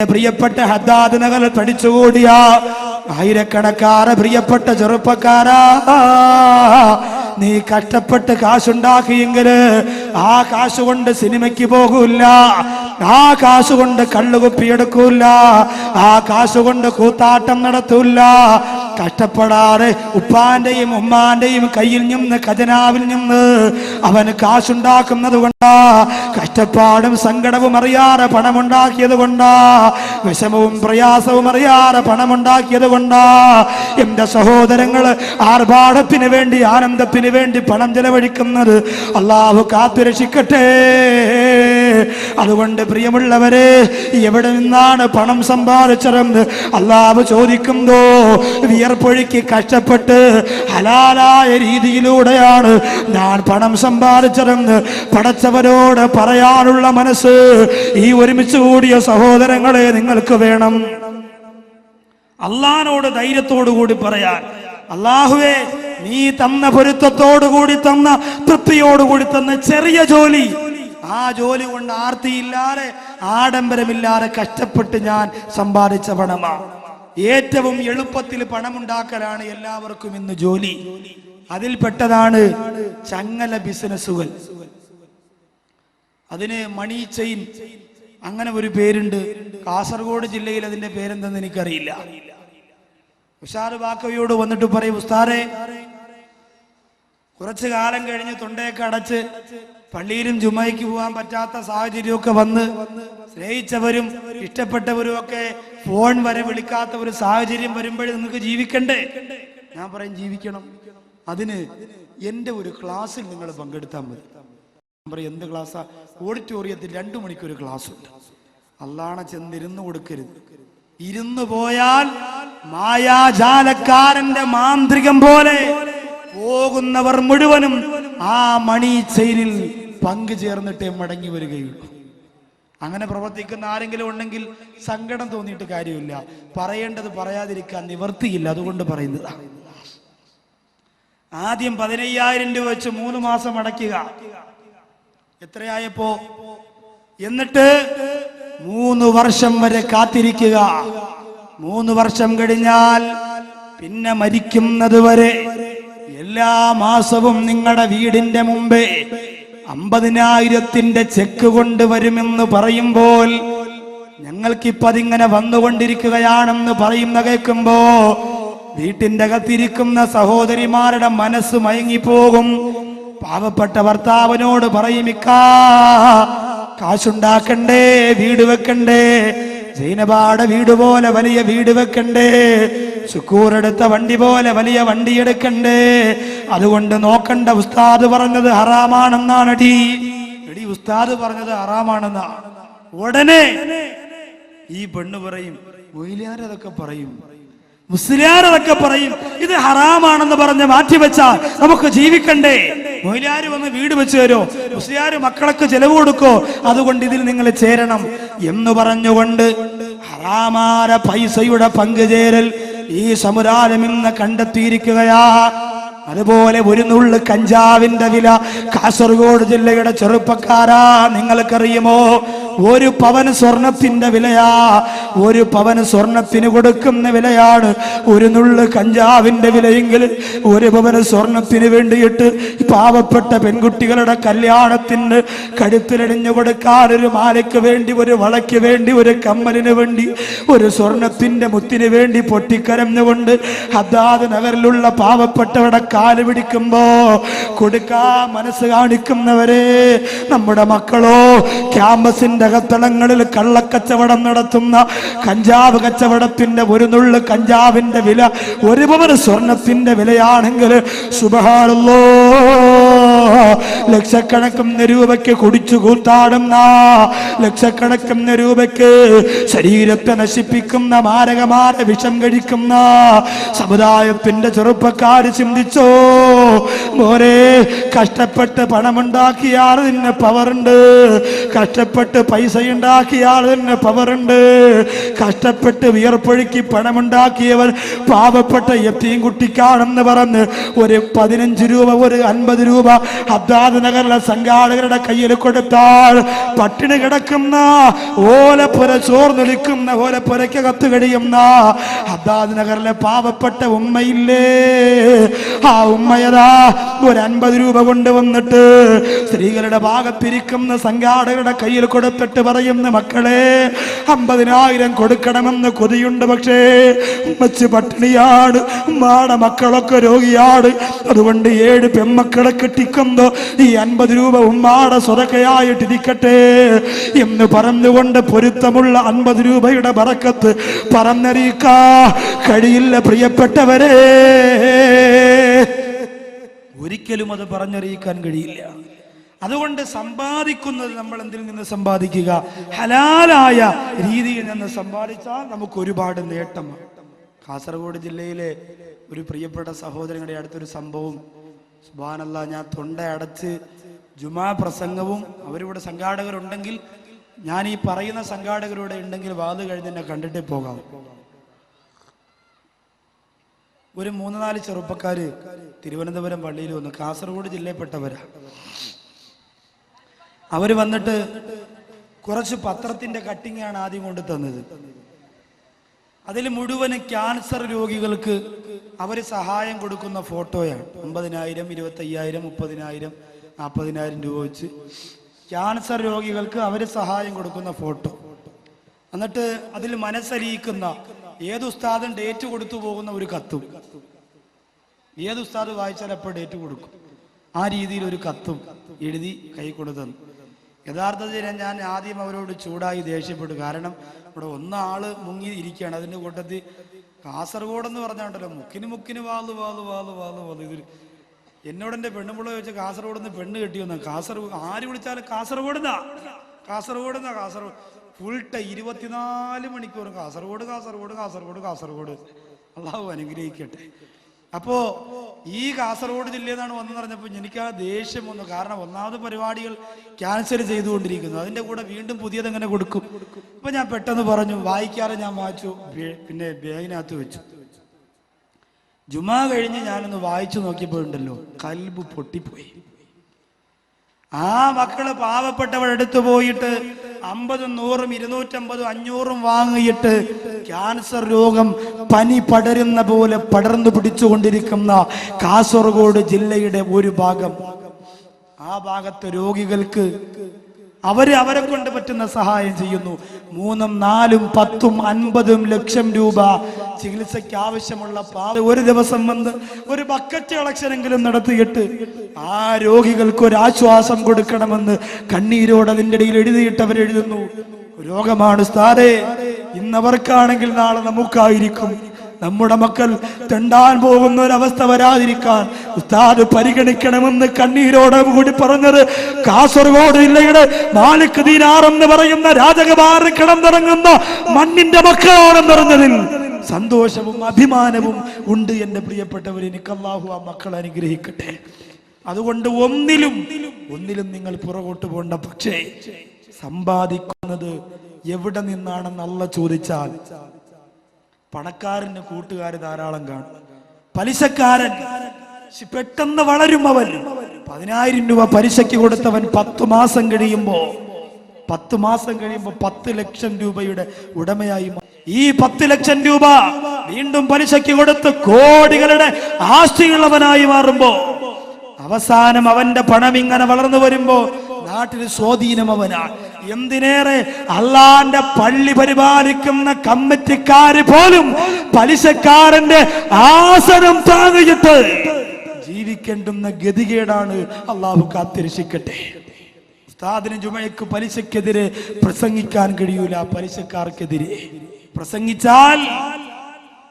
പ്രിയപ്പെട്ട ഹദ്ദാദ് നഗർ പഠിച്ചുകൂടിയ ആയിരക്കണക്കാറ് പ്രിയപ്പെട്ട ചെറുപ്പക്കാരാ. നീ കഷ്ടപ്പെട്ട് കാശുണ്ടാക്കിയെങ്കിൽ ആ കാശ് കൊണ്ട് സിനിമയ്ക്ക് പോകൂല ആ കാശ് കൊണ്ട് കള്ളുകുപ്പിയെടുക്കൂല ആ കാശ് കൊണ്ട് കൂത്താട്ടം നടത്തൂല കഷ്ടപ്പെടാതെ ഉപ്പാന്റെയും ഉമ്മാന്റെയും കയ്യിൽ നിന്ന് ഖജനാവിൽ നിന്ന് അവന് കാശുണ്ടാക്കുന്നത് കൊണ്ടാ കഷ്ടപ്പാടും സങ്കടവും അറിയാതെ പണമുണ്ടാക്കിയത് കൊണ്ടാ വിഷമവും പ്രയാസവും അറിയാതെ പണമുണ്ടാക്കിയത് കൊണ്ടാ. എന്റെ സഹോദരങ്ങൾ ആർഭാടത്തിന് വേണ്ടി ആനന്ദത്തിന് വേണ്ടി പണം ചെലവഴിക്കുന്നത് അള്ളാഹു കാത്തുരക്ഷിക്കട്ടെ. അതുകൊണ്ട് പ്രിയമുള്ളവരെ എവിടെ നിന്നാണ് പണം സമ്പാദിച്ചതെന്ന് അള്ളാവ് ചോദിക്കുന്നോ വിയർപ്പൊഴുക്കി കഷ്ടപ്പെട്ട് ഹലാലായ രീതിയിലൂടെയാണ് ഞാൻ പണം സമ്പാദിച്ചതെന്ന് പടച്ചവരോട് പറയാനുള്ള മനസ്സ് ഈ ഒരുമിച്ച് കൂടിയ സഹോദരങ്ങളെ നിങ്ങൾക്ക് വേണം. അള്ളഹാനോട് ധൈര്യത്തോടു കൂടി പറയാൻ. അള്ളാഹുവേ നീ തന്ന പൊരുത്തത്തോടു കൂടി തന്ന തൃപ്തിയോടുകൂടി തന്ന ചെറിയ ജോലി ആ ജോലി കൊണ്ട് ആർത്തിയില്ലാതെ ആഡംബരമില്ലാതെ കഷ്ടപ്പെട്ട് ഞാൻ സമ്പാദിച്ച പണമാണ് ഏറ്റവും എളുപ്പത്തിൽ പണമുണ്ടാക്കലാണ് എല്ലാവർക്കും ഇന്ന് ജോലി. അതിൽപ്പെട്ടതാണ് ചങ്ങല ബിസിനസ്സുകൾ. അതിന് മണി ചെയിൻ അങ്ങനെ ഒരു പേരുണ്ട്. കാസർഗോഡ് ജില്ലയിൽ അതിന്റെ പേരെന്തെന്ന് എനിക്കറിയില്ല. ഉഷാർ ബാക്കവിയോട് വന്നിട്ട് പറയും ഉസ്താറെ കുറച്ചു കാലം കഴിഞ്ഞ് തൊണ്ടയൊക്കെ അടച്ച് പള്ളിയിലും ജുമയ്ക്ക് പോകാൻ പറ്റാത്ത സാഹചര്യമൊക്കെ വന്ന് സ്നേഹിച്ചവരും ഇഷ്ടപ്പെട്ടവരും ഒക്കെ ഫോൺ വരെ വിളിക്കാത്ത ഒരു സാഹചര്യം വരുമ്പോഴേ നിങ്ങൾക്ക് ജീവിക്കണ്ടേ? ഞാൻ പറയും ജീവിക്കണം. അതിന് എന്റെ ഒരു ക്ലാസ്സിൽ നിങ്ങൾ പങ്കെടുത്താൽ മതി. ഞാൻ പറയും എന്ത് ക്ലാസ്സാ? ഓഡിറ്റോറിയത്തിൽ രണ്ടു മണിക്കൊരു ക്ലാസ് ഉണ്ട് അള്ളാണ ചെന്നിരുന്ന് കൊടുക്കരുത്. ഇരുന്നു പോയാൽ മായാജാലക്കാരന്റെ മാന്ത്രികം പോലെ പോകുന്നവർ മുഴുവനും ആ മണി ചെയിനിൽ പങ്കു ചേർന്നിട്ടേ മടങ്ങി വരികയുള്ളൂ. അങ്ങനെ പ്രവർത്തിക്കുന്ന ആരെങ്കിലും ഉണ്ടെങ്കിൽ സങ്കടം തോന്നിയിട്ട് കാര്യമില്ല. പറയേണ്ടത് പറയാതിരിക്കാൻ നിവർത്തിയില്ല അതുകൊണ്ട് പറയുന്നതാണ് ആദ്യം പതിനയ്യായിരം രൂപ വെച്ച് മൂന്ന് മാസം അടയ്ക്കുക. എത്രയായപ്പോ? എന്നിട്ട് മൂന്ന് വർഷം വരെ കാത്തിരിക്കുക. മൂന്ന് വർഷം കഴിഞ്ഞാൽ പിന്നെ മരിക്കുന്നത് വരെ എല്ലാ മാസവും നിങ്ങളുടെ വീടിന്റെ മുമ്പേ അമ്പതിനായിരത്തിന്റെ ചെക്ക് കൊണ്ടുവരുമെന്ന് പറയുമ്പോൾ ഞങ്ങൾക്കിപ്പതിങ്ങനെ വന്നുകൊണ്ടിരിക്കുകയാണെന്ന് പറയുന്ന കേൾക്കുമ്പോ വീട്ടിന്റെ അകത്തിരിക്കുന്ന സഹോദരിമാരുടെ മനസ്സ് മയങ്ങിപ്പോകും. പാവപ്പെട്ട ഭർത്താവിനോട് പറയുമിക്കാ കാശുണ്ടാക്കണ്ടേ വീട് വെക്കണ്ടേ ജൈനബാടെ വീട് പോലെ വലിയ വീട് വെക്കണ്ടേ? സുക്കൂർ എടുത്ത വണ്ടി പോലെ വലിയ വണ്ടി എടുക്കണ്ടേ? അതുകൊണ്ട് നോക്കണ്ട ഉസ്താദ് പറഞ്ഞത് ഹറാമാണെന്നാണ് ടീ. എടി ഉസ്താദ് പറഞ്ഞത് ഹറാമാണെന്നാണ് ഉടനെ ഈ പെണ്ണ് പറയും മൊയിലാരതൊക്കെ പറയും. മുസ്ലിയാരതൊക്കെ പറയും ഇത് ഹറാമാണെന്ന് പറഞ്ഞ് മാറ്റിവെച്ചാൽ നമുക്ക് ജീവിക്കണ്ടേ? മൊയിലാര് വന്ന് വീട് വെച്ച് തരോ മുസ്ലിയാര് മക്കളൊക്കെ ചെലവ് കൊടുക്കോ അതുകൊണ്ട് ഇതിൽ നിങ്ങൾ ചേരണം എന്ന് പറഞ്ഞുകൊണ്ട് ഹറാമാര പൈസയുടെ പങ്കുചേരൽ ഈ സമുദായം ഇന്ന് കണ്ടെത്തിയിരിക്കുകയാ. അതുപോലെ ഒരു നുള്ളു കഞ്ചാവിന്റെ വില കാസർഗോഡ് ജില്ലയുടെ ചെറുപ്പക്കാരാ. നിങ്ങൾക്കറിയുമോ? ഒരു പവന് സ്വർണത്തിന്റെ വിലയാ. ഒരു പവന് സ്വർണത്തിന് കൊടുക്കുന്ന വിലയാണ്. ഒരു നുള്ള് കഞ്ചാവിന്റെ വിലയെങ്കിൽ ഒരു പവന് സ്വർണത്തിന് വേണ്ടിയിട്ട് പാവപ്പെട്ട പെൺകുട്ടികളുടെ കല്യാണത്തിന് കഴുത്തിലടിഞ്ഞു കൊടുക്കാൻ ഒരു മാലയ്ക്ക് വേണ്ടി ഒരു വളയ്ക്ക് വേണ്ടി ഒരു കമ്മലിന് വേണ്ടി ഒരു സ്വർണത്തിന്റെ മുത്തിന് വേണ്ടി പൊട്ടിക്കരഞ്ഞുകൊണ്ട് അതാത് നഗറിലുള്ള പാവപ്പെട്ടവരുടെ കാൽ പിടിക്കുമ്പോ കൊടുക്കാൻ മനസ്സ് കാണിക്കുന്നവരെ നമ്മുടെ മക്കളോ ക്യാമ്പസിന്റെ അകത്തളങ്ങളിൽ കള്ളക്കച്ചവടം നടത്തുന്ന കഞ്ചാവ് കച്ചവടത്തിന്റെ ഒരു നുള്ള് കഞ്ചാവിന്റെ വില ഒരു സ്വർണത്തിന്റെ വിലയാണെങ്കിൽ സുബഹാണല്ലോ ലക്ഷക്കണക്കിന് രൂപയ്ക്ക് കുടിച്ചു കൂത്താടുന്ന ലക്ഷക്കണക്കിന് രൂപയ്ക്ക് ശരീരത്തെ നശിപ്പിക്കുന്ന മാരകമായ വിഷം കഴിക്കുന്ന സമുദായത്തിന്റെ ചെറുപ്പക്കാര് ചിന്തിച്ചോ? മോരെ കഷ്ടപ്പെട്ട് പണമുണ്ടാക്കിയാൽ തന്നെ പവറുണ്ട്. കഷ്ടപ്പെട്ട് പൈസ ഉണ്ടാക്കിയാൽ തന്നെ പവറുണ്ട്. കഷ്ടപ്പെട്ട് വിയർപ്പൊഴുക്കി പണമുണ്ടാക്കിയവർ പാവപ്പെട്ട എത്തിയും കുട്ടിക്കാണെന്ന് പറഞ്ഞ് ഒരു പതിനഞ്ച് രൂപ ഒരു അൻപത് രൂപ അബ്ദാദ് നഗറിലെ സംഘാടകരുടെ കയ്യിൽ കൊടുത്താൽ പട്ടിണി കിടക്കുന്ന ഓലപ്പുര ചോർന്നൊലിക്കുന്ന ഓലപ്പുരയ്ക്കകത്ത് കഴിയുന്ന അബ്ദാദ് നഗറിലെ പാവപ്പെട്ട ഉമ്മയില്ലേ? ആ ഉമ്മയതാ ഒരു അൻപത് രൂപ കൊണ്ടുവന്നിട്ട് സ്ത്രീകളുടെ ഭാഗത്തിരിക്കുന്ന സംഘാടകരുടെ കയ്യിൽ കൊടുത്തിട്ട് പറയുന്ന മക്കളെ അമ്പതിനായിരം കൊടുക്കണമെന്ന് കൊതിയുണ്ട് പക്ഷേ ഉമ്മച്ച് പട്ടിണിയാണ് ഉമ്മാടെ മക്കളൊക്കെ രോഗിയാണ്. അതുകൊണ്ട് ഏഴ് പെമ്മക്കളെ കെട്ടിക്കുന്നോ ഈ അൻപത് രൂപ ഉമ്മാടെ സ്വതക്കയായിട്ടിരിക്കട്ടെ എന്ന് പറഞ്ഞുകൊണ്ട് പൊരുത്തമുള്ള അൻപത് രൂപയുടെ പറക്കത്ത് പറന്നറിയിക്കാ കഴിയില്ല പ്രിയപ്പെട്ടവരെ. ഒരിക്കലും അത് പറഞ്ഞറിയിക്കാൻ കഴിയില്ല. അതുകൊണ്ട് സമ്പാദിക്കുന്നത് നമ്മൾ എന്തിൽ നിന്ന് സമ്പാദിക്കുക? ഹലാലായ രീതിയിൽ നിന്ന് സമ്പാദിച്ചാൽ നമുക്ക് ഒരുപാട് നേട്ടം. കാസർഗോഡ് ജില്ലയിലെ ഒരു പ്രിയപ്പെട്ട സഹോദരങ്ങളുടെ അടുത്തൊരു സംഭവം സുബാനല്ല ഞാൻ തൊണ്ട അടച്ച് ജുമാ പ്രസംഗവും അവരിവിടെ സംഘാടകരുണ്ടെങ്കിൽ ഞാൻ ഈ പറയുന്ന സംഘാടകരുടെ ഉണ്ടെങ്കിൽ വാത് കഴിഞ്ഞ് എന്നെ കണ്ടിട്ടേ പോകാം ഒരു മൂന്ന് നാല് ചെറുപ്പക്കാര് തിരുവനന്തപുരം പള്ളിയിൽ വന്നു കാസർഗോഡ് ജില്ലയിൽപ്പെട്ടവരാ. അവർ വന്നിട്ട് കുറച്ച് പത്രത്തിന്റെ കട്ടിങ്ങാണ് ആദ്യം കൊണ്ട് തന്നത് അതിൽ മുഴുവൻ ക്യാൻസർ രോഗികൾക്ക് അവർ സഹായം കൊടുക്കുന്ന ഫോട്ടോയാണ്. അമ്പതിനായിരം ഇരുപത്തി അയ്യായിരം മുപ്പതിനായിരം നാൽപ്പതിനായിരം രൂപ വെച്ച് ക്യാൻസർ രോഗികൾക്ക് അവർ സഹായം കൊടുക്കുന്ന ഫോട്ടോ. എന്നിട്ട് അതിൽ മനസ്സലിയിക്കുന്ന ഏത് ഉസ്താദും ഡേറ്റ് കൊടുത്തു പോകുന്ന ഒരു കത്തും. ഏത് ഉസ്താദ് വായിച്ചാൽ എപ്പോൾ ഡേറ്റ് കൊടുക്കും. ആ രീതിയിൽ ഒരു കത്തും എഴുതി കൈ കൊടുത്തു യഥാർത്ഥത്തിൽ ഞാൻ ആദ്യം അവരോട് ചൂടായി ദേഷ്യപ്പെട്ടു. കാരണം ഇവിടെ ഒന്നാൾ മുങ്ങി ഇരിക്കുകയാണ്. അതിന്റെ കൂട്ടത്തിൽ കാസർഗോഡെന്ന് പറഞ്ഞാണ്ടല്ലോ മുക്കിന് മുക്കിന് വാൾ വാൾ വാൾ വാൾ വാൾ. ഇതിൽ എന്നോട് എന്റെ പെണ്ണുപിള്ള ചോദിച്ച കാസർഗോഡ് നിന്ന് പെണ്ണ് കെട്ടിയൊന്ന കാസർഗോഡ് ആര് വിളിച്ചാലും കാസർഗോഡ് നിന്നാ കാസർഗോഡ് നിന്നാ കാസർഗോഡ് ഫുൾ ടൈം ഇരുപത്തിനാല് മണിക്കൂർ കാസർഗോഡ് കാസർഗോഡ് കാസർഗോഡ് കാസർഗോഡ്. അള്ളാഹു അനുഗ്രഹിക്കട്ടെ. അപ്പോ ഈ കാസർഗോഡ് ജില്ലയിൽ നിന്നാണ് വന്നു പറഞ്ഞപ്പോൾ എനിക്ക് ആ ദേഷ്യം വന്നു. കാരണം ഒന്നാമത് പരിപാടികൾ ക്യാൻസൽ ചെയ്തുകൊണ്ടിരിക്കുന്നു. അതിന്റെ കൂടെ വീണ്ടും പുതിയത് എങ്ങനെ കൊടുക്കും? അപ്പൊ ഞാൻ പെട്ടെന്ന് പറഞ്ഞു വായിക്കാതെ ഞാൻ വായിച്ചു പിന്നെ ബാഗിനകത്ത് വെച്ചു. ജുമാ കഴിഞ്ഞ് ഞാനൊന്ന് വായിച്ചു നോക്കിയപ്പോഴുണ്ടല്ലോ കൽബ് പൊട്ടിപ്പോയി. ആ മക്കൾ പാവപ്പെട്ടവരെടുത്തു പോയിട്ട് അമ്പതും നൂറും ഇരുന്നൂറ്റമ്പതും അഞ്ഞൂറും വാങ്ങിയിട്ട് ക്യാൻസർ രോഗം പനി പടരുന്ന പോലെ പടർന്നു പിടിച്ചുകൊണ്ടിരിക്കുന്ന കാസർഗോഡ് ജില്ലയുടെ ഒരു ഭാഗം. ആ ഭാഗത്തെ രോഗികൾക്ക് അവർ അവരെ കൊണ്ട് പറ്റുന്ന സഹായം ചെയ്യുന്നു. മൂന്നും നാലും പത്തും അൻപതും ലക്ഷം രൂപ ചികിത്സയ്ക്ക് ആവശ്യമുള്ള പാവ ഒരു ദിവസം വന്ന് ഒരു ബക്കറ്റ് കളക്ഷനെങ്കിലും നടത്തിയിട്ട് ആ രോഗികൾക്ക് ഒരു ആശ്വാസം കൊടുക്കണമെന്ന് കണ്ണീരോട് അതിന്റെ ഇടയിൽ എഴുതിയിട്ട് അവരെഴുതുന്നു രോഗമാണ് സ്ഥാരെ ഇന്നവർക്കാണെങ്കിൽ നാളെ നമുക്കായിരിക്കും. നമ്മുടെ മക്കൾ തെണ്ടാൻ പോകുന്ന ഒരവസ്ഥ വരാതിരിക്കാൻ ഉസ്താദ് പരിഗണിക്കണമെന്ന് കണ്ണീരോടെ കൂടി പറഞ്ഞത് കാസർഗോഡ് ജില്ലയുടെ മാലിക് ദീനാർ എന്ന് പറയുന്ന രാജകുമാർ കിടന്നിറങ്ങുന്ന മണ്ണിന്റെ മക്കളാണെന്ന് പറഞ്ഞതിൽ സന്തോഷവും അഭിമാനവും ഉണ്ട് എന്റെ പ്രിയപ്പെട്ടവർ എനിക്ക് അള്ളാഹു ആ മക്കൾ അനുഗ്രഹിക്കട്ടെ. അതുകൊണ്ട് ഒന്നിലും ഒന്നിലും നിങ്ങൾ പുറകോട്ട് പോണ്ട. പക്ഷേ സമ്പാദിക്കുന്നത് എവിടെ നിന്നാണെന്ന് ചോദിച്ചാൽ പണക്കാരന് കൂട്ടുകാർ ധാരാളം കാണും പലിശക്കാരൻ പെട്ടെന്ന് വളരും അവൻ പതിനായിരം രൂപ പലിശയ്ക്ക് കൊടുത്തവൻ പത്തു മാസം കഴിയുമ്പോ പത്ത് മാസം കഴിയുമ്പോ പത്ത് ലക്ഷം രൂപയുടെ ഉടമയായി. ഈ പത്ത് ലക്ഷം രൂപ വീണ്ടും പലിശയ്ക്ക് കൊടുത്ത് കോടികളുടെ ആസ്തിയുള്ളവനായി മാറുമ്പോ അവസാനം അവന്റെ പണം ഇങ്ങനെ വളർന്നു വരുമ്പോ നാട്ടിൽ സ്വാധീനം അവനാണ് എന്തിനേറെ അള്ളാന്റെ പള്ളി പരിപാലിക്കുന്ന കമ്മിറ്റിക്കാര് പോലും പലിശക്കാരന്റെ ആസനം താങ്ങിയിട്ട് ജീവിക്കേണ്ടുന്ന ഗതികേടാണ് അള്ളാഹു കാത്തിരക്ഷിക്കട്ടെ. ഉസ്താദിന് ജുമയ്ക്ക് പലിശക്കെതിരെ പ്രസംഗിക്കാൻ കഴിയൂല പലിശക്കാർക്കെതിരെ. പ്രസംഗിച്ചാൽ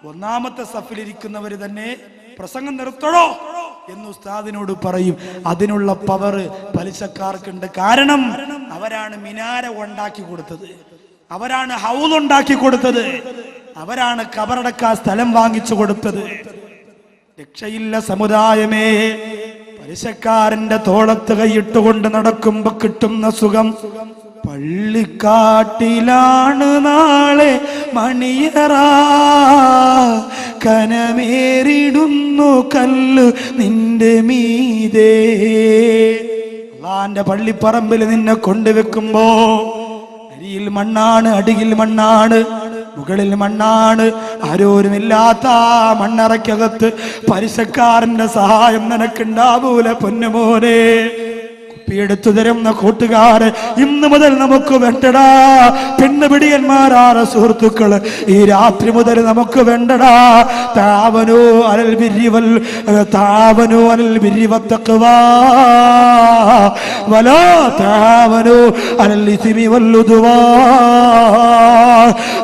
ഒന്നാമത്തെ സഫിലിരിക്കുന്നവര് തന്നെ പ്രസംഗം നിർത്തണോ? എന്ന് ഉസ്താദിനോട് പറയും. അതിനുള്ള പവർ പലിശക്കാർക്കുണ്ട്. കാരണം അവരാണ് മിനാര ഉണ്ടാക്കി കൊടുത്തത്. അവരാണ് ഹൗസ് ഉണ്ടാക്കി കൊടുത്തത്. അവരാണ് കബറടക്ക സ്ഥലം വാങ്ങിച്ചു കൊടുത്തത്. രക്ഷയില്ല സമുദായമേ. പലിശക്കാരന്റെ തോളത്ത് കൈയിട്ടുകൊണ്ട് നടക്കുമ്പോ കിട്ടുന്ന സുഖം പള്ളിക്കാട്ടിലാണ് നാളെ മണിയറ. കനമേറിടുന്നു കല്ല് നിന്റെ മീതേ. അള്ളാന്റെ പള്ളിപ്പറമ്പിൽ നിന്നെ കൊണ്ടുവെക്കുമ്പോ അരിയിൽ മണ്ണാണ് അടിയിൽ മണ്ണാണ് മുകളിൽ മണ്ണാണ്. ആരോരുമില്ലാത്ത മണ്ണറയ്ക്കകത്ത് പലിശക്കാരന്റെ സഹായം നിനക്കുണ്ടാവൂല പൊന്നുമോനെ. കുപ്പിയെടുത്തു തരുന്ന കൂട്ടുകാര് ഇന്ന് മുതൽ നമുക്ക് വേണ്ടടാ. പെണ്ണുപിടിയന്മാരാറ സുഹൃത്തുക്കൾ. ഈ രാത്രി മുതൽ നമുക്ക് വേണ്ടടാ. താവനോ അനൽ വിരിവൽ താവനോ അനൽ വിരിവത്തക്കുവാ വലോ താവനോ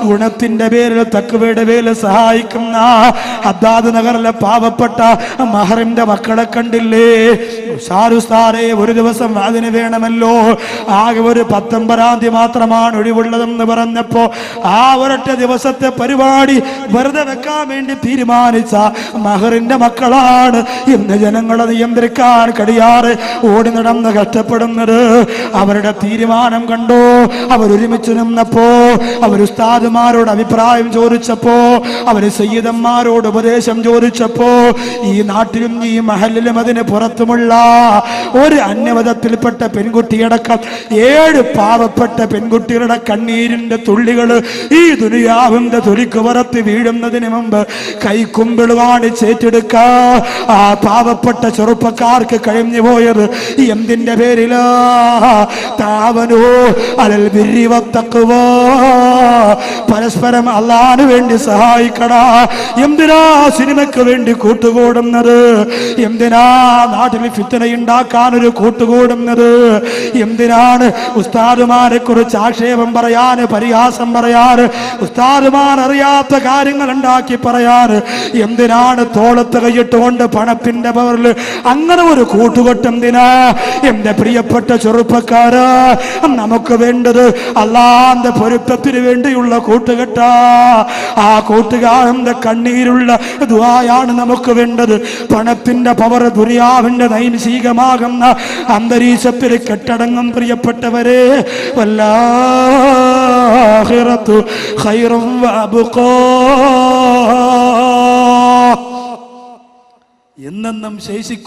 ഗുണത്തിന്റെ പേരിൽ തക്കുവയുടെ പേരിൽ സഹായിക്കുന്ന അബ്ദാദ് നഗറിലെ പാവപ്പെട്ട മഹറിന്റെ മക്കളെ കണ്ടില്ലേ? ഷാരുസ്ഥാറെ ഒരു ദിവസം അതിന് വേണമല്ലോ. ആകെ ഒരു പത്തൊമ്പതാം തീയതി മാത്രമാണ് ഒഴിവുള്ളതെന്ന് പറഞ്ഞപ്പോ ആ ഒരൊറ്റ ദിവസത്തെ പരിപാടി വെറുതെ വെക്കാൻ വേണ്ടി തീരുമാനിച്ച മഹറിന്റെ മക്കളാണ് ഇന്ന് ജനങ്ങളെ നിയന്ത്രിക്കാൻ കഴിയാറ് ഓടി നടന്ന് കഷ്ടപ്പെടുന്നത്. അവരുടെ തീരുമാനം കണ്ടോ? അവരൊരുമിച്ച് നിന്നപ്പോ അവർ ഉസ്താദുമാരോട് അഭിപ്രായം ചോദിച്ചപ്പോ അവർ സയ്യിദന്മാരോട് ഉപദേശം ചോദിച്ചപ്പോ ഈ നാട്ടിലും ഈ മഹലിലും അതിന് പുറത്തുമുള്ള ഒരു അന്യവധത്തിൽപ്പെട്ട പെൺകുട്ടിയടക്കം ഏഴ് പാവപ്പെട്ട പെൺകുട്ടികളുടെ കണ്ണീരിന്റെ തുള്ളികൾ ഈ ദുനിയാവിന്റെ തൊലിക്ക് പുറത്ത് വീഴുന്നതിന് മുമ്പ് കൈക്കുമ്പിളുവാണ് ചേറ്റെടുക്ക ആ പാവപ്പെട്ട ചെറുപ്പക്കാർക്ക് കഴിഞ്ഞു പോയത് എന്തിന്റെ പേരിലാ? പരസ്പരം അള്ളാന് വേണ്ടി സഹായിക്കടാ. എന്തിനാ സിനിമയ്ക്ക് വേണ്ടി കൂട്ടുകൂടുന്നത്? എന്തിനാ നാട്ടിൽ ഫിത്തനയുണ്ടാക്കാൻ ഒരു കൂട്ടുകൂടുന്നത്? എന്തിനാണ് ഉസ്താദുമാരെ കുറിച്ച് ആക്ഷേപം പറയാൻ പരിഹാസം പറയാൻ ഉസ്താദുമാർ അറിയാത്ത കാര്യങ്ങൾ ഉണ്ടാക്കി പറയാൻ എന്തിനാണ് തോളത്ത് കൈയിട്ടുകൊണ്ട് പണത്തിന്റെ പവറിൽ അങ്ങനെ ഒരു കൂട്ടുകെട്ട് എന്തിനാ? എന്റെ പ്രിയപ്പെട്ട ചെറുപ്പക്കാര് നമുക്ക് വേണ്ടത് അള്ളാന്റെ പൊരുത്തത്തിന് വേണ്ടിയുള്ള കൂട്ടുകെട്ട. ആ കൂട്ടുകാരന്റെ കണ്ണീരുള്ള ദ്വായാണ് നമുക്ക് വേണ്ടത്. പണത്തിന്റെ പവർ ദുരിയാവിന്റെ നൈമിശീകമാകുന്ന അന്തരീക്ഷത്തിൽ കെട്ടടങ്ങും പ്രിയപ്പെട്ടവരെ വല്ലാഹിറത്തു ഖൈറും എന്നെന്നും ശേഷിക്കും